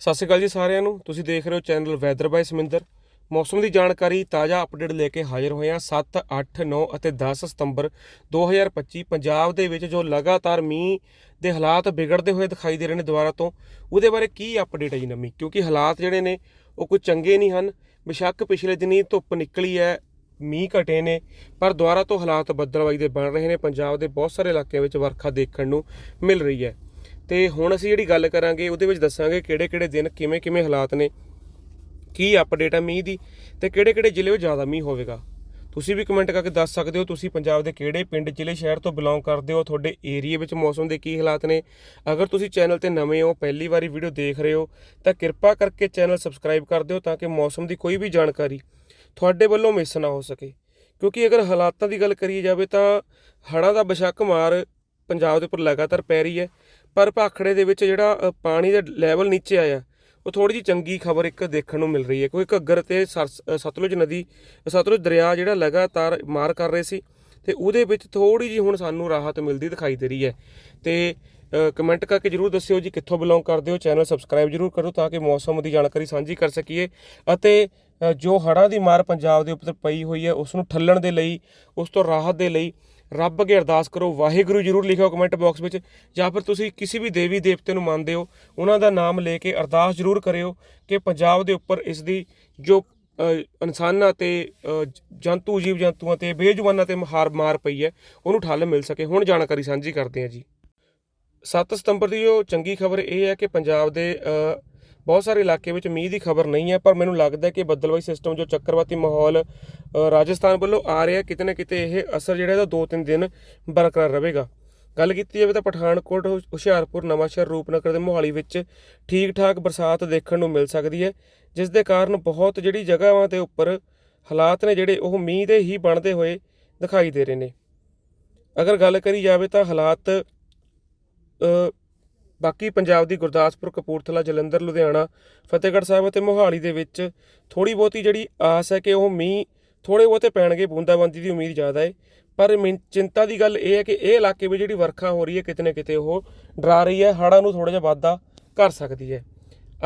ਸਤਿ ਸ਼੍ਰੀ ਅਕਾਲ ਜੀ ਸਾਰਿਆਂ ਨੂੰ। ਤੁਸੀਂ ਦੇਖ ਰਹੇ ਹੋ ਚੈਨਲ ਵੈਦਰ ਬਾਈ ਸਮਿੰਦਰ। ਮੌਸਮ ਦੀ ਜਾਣਕਾਰੀ, ਤਾਜ਼ਾ ਅਪਡੇਟ ਲੈ ਕੇ ਹਾਜ਼ਰ ਹੋਏ ਹਾਂ 7 8 9 ਅਤੇ 10 ਸਤੰਬਰ 2025 ਪੰਜਾਬ ਦੇ ਵਿੱਚ ਜੋ ਲਗਾਤਾਰ ਮੀਂਹ ਦੇ ਹਾਲਾਤ ਵਿਗੜਦੇ ਹੋਏ ਦਿਖਾਈ ਦੇ ਰਹੇ ਨੇ ਦੁਬਾਰਾ ਤੋਂ, ਉਹਦੇ ਬਾਰੇ ਕੀ ਅਪਡੇਟ ਹੈ ਜੀ ਨਵੀਂ? ਕਿਉਂਕਿ ਹਾਲਾਤ ਜਿਹੜੇ ਨੇ, ਉਹ ਕੋਈ ਚੰਗੇ ਨਹੀਂ ਹਨ। ਬਿਸ਼ੱਕ ਪਿਛਲੇ ਦਿਨੀ ਧੁੱਪ ਨਿਕਲੀ ਹੈ, ਮੀਂਹ ਘਟੇ ਨੇ, ਪਰ ਦੁਬਾਰਾ ਤੋਂ ਹਾਲਾਤ ਬੱਦਲਵਾਈ ਦੇ ਬਣ ਰਹੇ ਨੇ। ਪੰਜਾਬ ਦੇ ਬਹੁਤ ਸਾਰੇ ਇਲਾਕਿਆਂ ਵਿੱਚ ਵਰਖਾ ਦੇਖਣ ਨੂੰ ਮਿਲ ਰਹੀ ਹੈ। ਤੇ ਹੁਣ ਅਸੀਂ ਜਿਹੜੀ ਗੱਲ ਕਰਾਂਗੇ, ਉਹਦੇ ਵਿੱਚ ਦੱਸਾਂਗੇ ਕਿਹੜੇ-ਕਿਹੜੇ ਦਿਨ ਕਿਵੇਂ-ਕਿਵੇਂ ਹਾਲਾਤ ਨੇ, ਕੀ ਅਪਡੇਟ ਆ ਮੀਂਹ ਦੀ, ਤੇ ਕਿਹੜੇ-ਕਿਹੜੇ ਜ਼ਿਲ੍ਹੇ ਵਿੱਚ ਜ਼ਿਆਦਾ ਮੀਂਹ ਹੋਵੇਗਾ। ਤੁਸੀਂ ਵੀ ਕਮੈਂਟ ਕਰਕੇ ਦੱਸ ਸਕਦੇ ਹੋ, ਤੁਸੀਂ ਪੰਜਾਬ ਦੇ ਕਿਹੜੇ ਪਿੰਡ, ਜ਼ਿਲ੍ਹੇ, ਸ਼ਹਿਰ ਤੋਂ ਬਿਲੋਂਗ ਕਰਦੇ ਹੋ, ਤੁਹਾਡੇ ਏਰੀਆ ਵਿੱਚ ਮੌਸਮ ਦੇ ਕੀ ਹਾਲਾਤ ਨੇ। ਅਗਰ ਤੁਸੀਂ ਚੈਨਲ ਤੇ ਨਵੇਂ ਹੋ, ਪਹਿਲੀ ਵਾਰੀ ਵੀਡੀਓ ਦੇਖ ਰਹੇ ਹੋ, ਤਾਂ ਕਿਰਪਾ ਕਰਕੇ ਚੈਨਲ ਸਬਸਕ੍ਰਾਈਬ ਕਰ ਦਿਓ ਤਾਂ ਕਿ ਮੌਸਮ ਦੀ ਕੋਈ ਵੀ ਜਾਣਕਾਰੀ ਤੁਹਾਡੇ ਵੱਲੋਂ ਮਿਸ ਨਾ ਹੋ ਸਕੇ। ਕਿਉਂਕਿ ਅਗਰ ਹਾਲਾਤਾਂ ਦੀ ਗੱਲ ਕਰੀ ਜਾਵੇ ਤਾਂ ਹੜ੍ਹਾਂ ਦਾ ਬਸ਼ੱਕ ਮਾਰ ਪੰਜਾਬ ਦੇ ਉੱਪਰ ਲਗਾਤਾਰ ਪੈ ਰਹੀ ਹੈ। ਪਰ ਭਾਖੜੇ ਦੇ ਵਿੱਚ ਜਿਹੜਾ ਪਾਣੀ ਦਾ ਲੈਵਲ ਨੀਚੇ ਆਇਆ, ਉਹ ਥੋੜੀ ਜਿਹੀ ਚੰਗੀ ਖਬਰ ਇੱਕ ਦੇਖਣ ਨੂੰ ਮਿਲ ਰਹੀ ਹੈ, ਕਿਉਂਕਿ ਘੱਗਰ ਤੇ ਸਰਸ- ਸਤਲੁਜ ਨਦੀ, ਸਤਲੁਜ ਦਰਿਆ ਜਿਹੜਾ ਲਗਾਤਾਰ ਮਾਰ ਕਰ ਰਹੇ ਸੀ ਤੇ ਉਹਦੇ ਵਿੱਚ ਥੋੜੀ ਜਿਹੀ ਹੁਣ ਸਾਨੂੰ ਰਾਹਤ ਮਿਲਦੀ ਦਿਖਾਈ ਦੇ ਰਹੀ ਹੈ। ਤੇ ਕਮੈਂਟ ਕਰਕੇ ਜਰੂਰ ਦੱਸਿਓ ਜੀ ਕਿੱਥੋਂ ਬਿਲੋਂਗ ਕਰਦੇ ਹੋ ਚੈਨਲ ਸਬਸਕ੍ਰਾਈਬ ਜਰੂਰ ਕਰੋ ਤਾਂ ਕਿ ਮੌਸਮ ਦੀ ਜਾਣਕਾਰੀ ਸਾਂਝੀ ਕਰ ਸਕੀਏ ਅਤੇ ਜੋ ਹੜ੍ਹਾਂ ਦੀ ਮਾਰ ਪੰਜਾਬ ਦੇ ਉੱਪਰ ਪਈ ਹੋਈ ਹੈ ਉਸ ਨੂੰ ਠੱਲਣ ਦੇ ਲਈ, ਉਸ ਤੋਂ ਰਾਹਤ ਦੇ ਲਈ ਰੱਬ ਅੱਗੇ ਅਰਦਾਸ ਕਰੋ, ਵਾਹਿਗੁਰੂ ਜਰੂਰ ਲਿਖਿਓ ਕਮੈਂਟ ਬਾਕਸ ਵਿੱਚ, ਜਾਂ ਫਿਰ ਤੁਸੀਂ ਕਿਸੇ ਵੀ ਦੇਵੀ ਦੇਵਤੇ ਨੂੰ ਮੰਨਦੇ ਹੋ, ਉਹਨਾਂ ਦਾ ਨਾਮ ਲੈ ਕੇ ਅਰਦਾਸ ਜਰੂਰ ਕਰਿਓ ਕਿ ਪੰਜਾਬ ਦੇ ਉੱਪਰ ਇਸ ਦੀ ਜੋ ਇਨਸਾਨਾਂ ਤੇ ਜੰਤੂ ਜੀਵ ਜੰਤੂਆਂ ਤੇ, ਬੇਜੁਬਾਨਾਂ ਤੇ ਹਾਰ ਮਾਰ ਪਈ ਹੈ, ਉਹਨੂੰ ਠੱਲ ਮਿਲ ਸਕੇ। ਹੁਣ ਜਾਣਕਾਰੀ ਸਾਂਝੀ ਕਰਦੇ ਹਾਂ ਜੀ। 7 ਸਤੰਬਰ ਦੀ ਜੋ ਚੰਗੀ ਖਬਰ ਇਹ ਹੈ ਕਿ ਪੰਜਾਬ ਦੇ ਬਹੁਤ ਸਾਰੇ ਇਲਾਕੇ ਵਿੱਚ ਮੀਂਹ ਦੀ ਖਬਰ ਨਹੀਂ ਹੈ, ਪਰ ਮੈਨੂੰ ਲੱਗਦਾ ਹੈ ਕਿ ਬੱਦਲਵਾਈ ਸਿਸਟਮ ਜੋ ਚੱਕਰਵਾਤੀ ਮਾਹੌਲ ਰਾਜਸਥਾਨ ਵੱਲੋਂ ਆ ਰਿਹਾ ਕਿਤੇ ਨਾ ਕਿਤੇ ਇਹ ਅਸਰ ਜਿਹੜਾ ਇਹਦਾ 2-3 ਦਿਨ ਬਰਕਰਾਰ ਰਹੇਗਾ। ਗੱਲ ਕੀਤੀ ਜਾਵੇ ਤਾਂ ਪਠਾਨਕੋਟ ਹੁਸ਼ਿਆਰਪੁਰ, ਨਵਾਂਸ਼ਹਿਰ, ਰੂਪਨਗਰ ਦੇ ਮੋਹਾਲੀ ਵਿੱਚ ਠੀਕ ਠਾਕ ਬਰਸਾਤ ਦੇਖਣ ਨੂੰ ਮਿਲ ਸਕਦੀ ਹੈ, ਜਿਸ ਦੇ ਕਾਰਨ ਬਹੁਤ ਜਿਹੜੀ ਜਗ੍ਹਾਵਾਂ ਦੇ ਉੱਪਰ ਹਾਲਾਤ ਨੇ ਜਿਹੜੇ ਉਹ ਮੀਂਹ ਦੇ ਹੀ ਬਣਦੇ ਹੋਏ ਦਿਖਾਈ ਦੇ ਰਹੇ ਨੇ। ਅਗਰ ਗੱਲ ਕਰੀ ਜਾਵੇ ਤਾਂ ਹਾਲਾਤ ਬਾਕੀ ਪੰਜਾਬ ਦੀ ਗੁਰਦਾਸਪੁਰ, ਕਪੂਰਥਲਾ, ਜਲੰਧਰ, ਲੁਧਿਆਣਾ, ਫਤਿਹਗੜ੍ਹ ਸਾਹਿਬ ਅਤੇ ਮੋਹਾਲੀ ਦੇ ਵਿੱਚ ਥੋੜੀ ਬਹੁਤੀ ਜਿਹੜੀ ਆਸ ਹੈ ਕਿ ਉਹ ਮੀਂਹ ਥੋੜੇ ਬਹੁਤੇ ਪੈਣਗੇ, ਬੂੰਦਾਬਾਂਦੀ ਦੀ ਉਮੀਦ ਜ਼ਿਆਦਾ ਹੈ ਪਰ ਮਿੰ- ਚਿੰਤਾ ਦੀ ਗੱਲ ਇਹ ਹੈ ਕਿ ਇਹ ਇਲਾਕੇ ਵਿੱਚ ਜਿਹੜੀ ਵਰਖਾ ਹੋ ਰਹੀ ਹੈ, ਕਿਤੇ ਨਾ ਕਿਤੇ ਉਹ ਡਰਾ ਰਹੀ ਹੈ ਹੜ੍ਹਾਂ ਨੂੰ ਥੋੜਾ ਜਿਹਾ ਵਾਧਾ ਕਰ ਸਕਦੀ ਹੈ।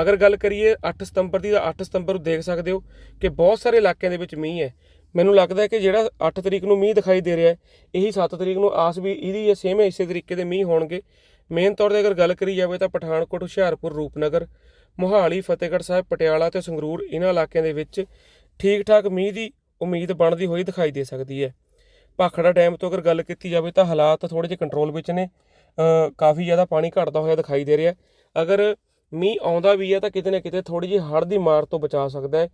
ਅਗਰ ਗੱਲ ਕਰੀਏ 8 ਸਤੰਬਰ ਦੀ ਤਾਂ 8 ਸਤੰਬਰ ਨੂੰ ਦੇਖ ਸਕਦੇ ਹੋ ਕਿ ਬਹੁਤ ਸਾਰੇ ਇਲਾਕਿਆਂ ਦੇ ਵਿੱਚ ਮੀਂਹ ਹੈ। ਮੈਨੂੰ ਲੱਗਦਾ ਹੈ ਕਿ ਜਿਹੜਾ 8 ਤਰੀਕ ਨੂੰ ਮੀਂਹ ਦਿਖਾਈ ਦੇ ਰਿਹਾ ਹੈ, ਇਹੀ 7 ਤਰੀਕ ਨੂੰ ਆਸ ਵੀ ਇਹਦੀ ਸੇਮ ਇਸੇ ਤਰੀਕੇ ਦੇ ਮੀਂਹ ਹੋਣਗੇ। ਮੇਨ ਤੌਰ ਤੇ ਅਗਰ ਗੱਲ ਕਰੀ ਜਾਵੇ ਤਾਂ ਪਠਾਨਕੋਟ, ਹੁਸ਼ਿਆਰਪੁਰ, ਰੂਪਨਗਰ, ਮੋਹਾਲੀ, ਫਤਿਹਗੜ੍ਹ ਸਾਹਿਬ, ਪਟਿਆਲਾ ਤੇ ਸੰਗਰੂਰ ਇਹਨਾਂ ਇਲਾਕਿਆਂ ਦੇ ਵਿੱਚ ਠੀਕ ਠਾਕ ਮੀਂਹ ਦੀ ਉਮੀਦ ਬਣਦੀ ਹੋਈ ਦਿਖਾਈ ਦੇ ਸਕਦੀ ਹੈ। ਭਾਖੜਾ ਡੈਮ ਤੋਂ ਅਗਰ ਗੱਲ ਕੀਤੀ ਜਾਵੇ ਤਾਂ ਹਾਲਾਤ ਥੋੜੇ ਜਿਹੇ ਕੰਟਰੋਲ ਵਿੱਚ ਨੇ। ਕਾਫੀ ਜ਼ਿਆਦਾ ਪਾਣੀ ਘਟਦਾ ਹੋਇਆ ਦਿਖਾਈ ਦੇ ਰਿਹਾ। ਅਗਰ ਮੀਂਹ ਆਉਂਦਾ ਵੀ ਹੈ ਤਾਂ ਕਿਤੇ ਨਾ ਕਿਤੇ ਥੋੜੀ ਜਿਹੀ ਹੜ੍ਹ ਦੀ ਮਾਰ ਤੋਂ ਬਚਾ ਸਕਦਾ ਹੈ।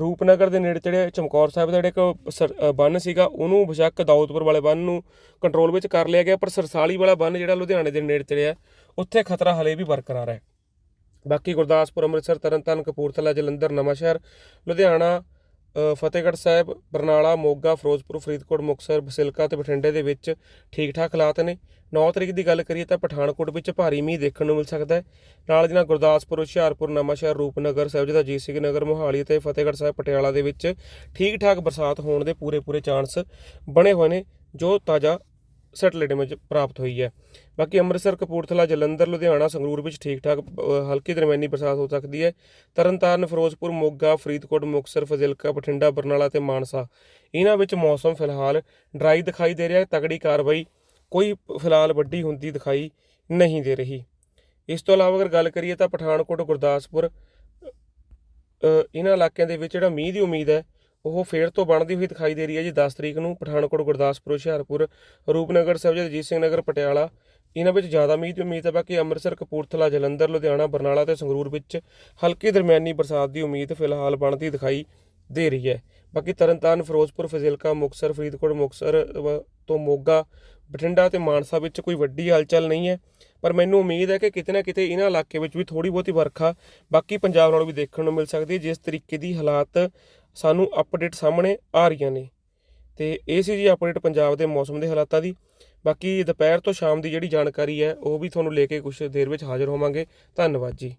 ਰੂਪਨਗਰ ਦੇ ਨੇੜੇ ਤੇੜੇ ਚਮਕੌਰ ਸਾਹਿਬ ਦਾ ਜਿਹੜਾ ਇੱਕ ਸਰ- ਬੰਨ ਸੀਗਾ, ਉਹਨੂੰ ਬਸ਼ੱਕ ਦਾਊਦਪੁਰ ਵਾਲੇ ਬੰਨ ਨੂੰ ਕੰਟਰੋਲ ਵਿੱਚ ਕਰ ਲਿਆ ਗਿਆ, ਪਰ ਸਰਸਾਲੀ ਵਾਲਾ ਬੰਨ ਜਿਹੜਾ ਲੁਧਿਆਣੇ ਦੇ ਨੇੜੇ ਤੇੜੇ ਆ ਉੱਥੇ ਖਤਰਾ ਹਲੇ ਵੀ ਬਰਕਰਾਰ ਹੈ। ਬਾਕੀ ਗੁਰਦਾਸਪੁਰ, ਅੰਮ੍ਰਿਤਸਰ, ਤਰਨਤਾਰਨ, ਕਪੂਰਥਲਾ, ਜਲੰਧਰ, ਨਵਾਂਸ਼ਹਿਰ, ਲੁਧਿਆਣਾ ਫਤਿਹਗੜ੍ਹ ਸਾਹਿਬ, ਬਰਨਾਲਾ, ਮੋਗਾ, ਫਿਰੋਜ਼ਪੁਰ, ਫਰੀਦਕੋਟ, ਮੁਕਤਸਰ, ਬਸਿਲਕਾ ਤੇ ਬਠਿੰਡੇ ਦੇ ਵਿੱਚ ਠੀਕ ਠਾਕ ਹਾਲਾਤ ਨੇ। 9 ਤਰੀਕ ਦੀ ਗੱਲ ਕਰੀਏ ਤਾਂ ਪਠਾਨਕੋਟ ਵਿੱਚ ਭਾਰੀ ਮੀਂਹ ਦੇਖਣ ਨੂੰ ਮਿਲ ਸਕਦਾ ਹੈ। ਨਾਲ ਦੀ ਨਾਲ ਗੁਰਦਾਸਪੁਰ, ਹੁਸ਼ਿਆਰਪੁਰ, ਨਵਾਂਸ਼ਹਿਰ, ਰੂਪਨਗਰ ਸਾਹਿਬਜ਼ਾਦਾ ਅਜੀਤ ਸਿੰਘ ਨਗਰ, ਮੋਹਾਲੀ ਤੇ ਫਤਿਹਗੜ੍ਹ ਸਾਹਿਬ, ਪਟਿਆਲਾ ਦੇ ਵਿੱਚ ਠੀਕ ਠਾਕ ਬਰਸਾਤ ਹੋਣ ਦੇ ਪੂਰੇ ਪੂਰੇ ਚਾਂਸ ਬਣੇ ਹੋਏ ਨੇ, ਜੋ ਤਾਜ਼ਾ ਸੈਟੇਲਾਈਟ ਇਮੇਜ ਪ੍ਰਾਪਤ ਹੋਈ ਹੈ। ਬਾਕੀ ਅੰਮ੍ਰਿਤਸਰ, ਕਪੂਰਥਲਾ, ਜਲੰਧਰ, ਲੁਧਿਆਣਾ, ਸੰਗਰੂਰ ਵਿੱਚ ਠੀਕ ਠਾਕ ਹਲਕੀ ਦਰਮਿਆਨੀ ਬਰਸਾਤ ਹੋ ਸਕਦੀ ਹੈ। ਤਰਨਤਾਰਨ, ਫਿਰੋਜ਼ਪੁਰ, ਮੋਗਾ, ਫਰੀਦਕੋਟ, ਮੁਕਤਸਰ, ਫਜ਼ਿਲਕਾ, ਬਠਿੰਡਾ, ਬਰਨਾਲਾ ਤੇ ਮਾਨਸਾ। ਇਹਨਾਂ ਵਿੱਚ ਮੌਸਮ ਫਿਲਹਾਲ ਡਰਾਈ ਦਿਖਾਈ ਦੇ ਰਿਹਾ ਹੈ। ਤਗੜੀ ਕਾਰਵਾਈ ਕੋਈ ਫਿਲਹਾਲ ਵੱਡੀ ਹੁੰਦੀ ਦਿਖਾਈ ਨਹੀਂ ਦੇ ਰਹੀ। ਇਸ ਤੋਂ ਇਲਾਵਾ ਅਗਰ ਗੱਲ ਕਰੀਏ ਤਾਂ ਪਠਾਨਕੋਟ, ਗੁਰਦਾਸਪੁਰ ਇਹਨਾਂ ਇਲਾਕਿਆਂ ਦੇ ਵਿੱਚ ਜਿਹੜਾ ਮੀਂਹ ਦੀ ਉਮੀਦ ਹੈ ਉਹ ਫੇਰ ਤੋਂ ਬਣਦੀ ਹੋਈ ਦਿਖਾਈ ਦੇ ਰਹੀ ਹੈ ਜੀ। 10 ਤਰੀਕ ਨੂੰ ਪਠਾਨਕੋਟ, ਗੁਰਦਾਸਪੁਰ, ਹੁਸ਼ਿਆਰਪੁਰ, ਰੂਪਨਗਰ ਸਾਹਿਬਜ਼ਾਦਾ ਅਜੀਤ ਸਿੰਘ ਨਗਰ, ਪਟਿਆਲਾ। ਇਹਨਾਂ ਵਿੱਚ ਜ਼ਿਆਦਾ ਮੀਂਹ ਦੀ ਉਮੀਦ ਹੈ। ਬਾਕੀ ਅੰਮ੍ਰਿਤਸਰ, ਕਪੂਰਥਲਾ, ਜਲੰਧਰ, ਲੁਧਿਆਣਾ, ਬਰਨਾਲਾ ਤੇ ਸੰਗਰੂਰ ਵਿੱਚ ਹਲਕੀ ਦਰਮਿਆਨੀ ਬਰਸਾਤ ਦੀ ਉਮੀਦ ਫਿਲਹਾਲ ਬਣਦੀ ਦਿਖਾਈ ਦੇ ਰਹੀ ਹੈ। ਬਾਕੀ ਤਰਨਤਾਰਨ, ਫਿਰੋਜ਼ਪੁਰ, ਫਜ਼ਿਲਕਾ, ਮੁਕਤਸਰ, ਫਰੀਦਕੋਟ, ਮੁਕਤਸਰ, ਵ- ਤੋਂ ਮੋਗਾ ਬਠਿੰਡਾ ਤੇ ਮਾਨਸਾ ਵਿੱਚ ਕੋਈ ਵੱਡੀ ਹਲਚਲ ਨਹੀਂ ਹੈ, ਪਰ ਮੈਨੂੰ ਉਮੀਦ ਹੈ ਕਿ ਕਿਤੇ ਨਾ ਕਿਤੇ ਇਹਨਾਂ ਇਲਾਕੇ ਵਿੱਚ ਵੀ ਥੋੜੀ ਬਹੁਤੀ ਵਰਖਾ ਬਾਕੀ ਪੰਜਾਬ ਨਾਲੋਂ ਵੀ ਦੇਖਣ ਨੂੰ ਮਿਲ ਸਕਦੀ ਹੈ, ਜਿਸ ਤਰੀਕੇ ਦੀ ਹਾਲਾਤ ਸਾਨੂੰ ਅਪਡੇਟ ਸਾਹਮਣੇ ਆ ਰਹੀਆਂ ਨੇ। ਤੇ ਇਹ ਸੀ ਜੀ ਅਪਡੇਟ ਪੰਜਾਬ ਦੇ ਮੌਸਮ ਦੇ ਹਾਲਾਤਾਂ ਦੀ। ਬਾਕੀ ਦੁਪਹਿਰ ਤੋਂ ਸ਼ਾਮ ਦੀ ਜਿਹੜੀ ਜਾਣਕਾਰੀ ਹੈ, ਉਹ ਵੀ ਤੁਹਾਨੂੰ ਲੈ ਕੇ ਕੁਝ ਦੇਰ ਵਿੱਚ ਹਾਜ਼ਰ ਹੋਵਾਂਗੇ। ਧੰਨਵਾਦ ਜੀ।